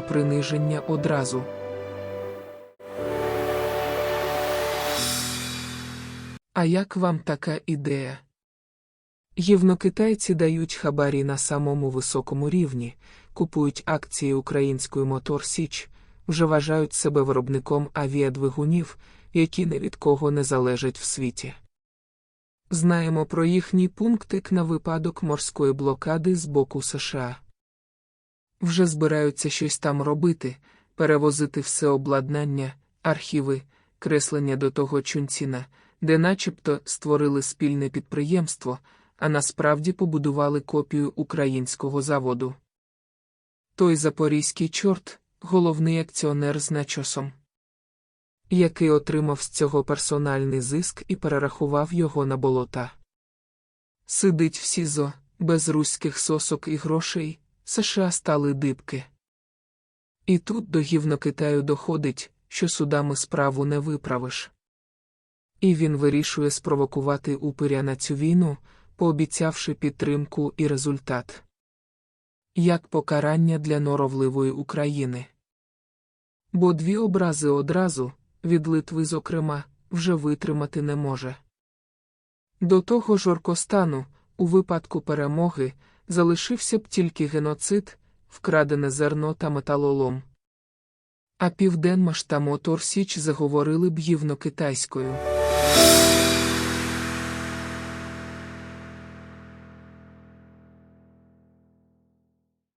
приниження одразу. А як вам така ідея? Євнокитайці дають хабарі на самому високому рівні, купують акції української Мотор Січ, вже вважають себе виробником авіадвигунів, які ні від кого не залежать в світі. Знаємо про їхній пунктик на випадок морської блокади з боку США. Вже збираються щось там робити, перевозити все обладнання, архіви, креслення до того чунціна, де начебто створили спільне підприємство, а насправді побудували копію українського заводу. Той запорізький чорт, головний акціонер з начосом, який отримав з цього персональний зиск і перерахував його на болота. Сидить в СІЗО, без руських сосок і грошей, США стали дибки. І тут до гівно Китаю доходить, що судами справу не виправиш. І він вирішує спровокувати упиря на цю війну, пообіцявши підтримку і результат. Як покарання для норовливої України. Бо дві образи одразу, від Литви зокрема, вже витримати не може. До того ж Оркостану, у випадку перемоги, залишився б тільки геноцид, вкрадене зерно та металолом. А Південмаш та Мотор Січ заговорили б гівно китайською.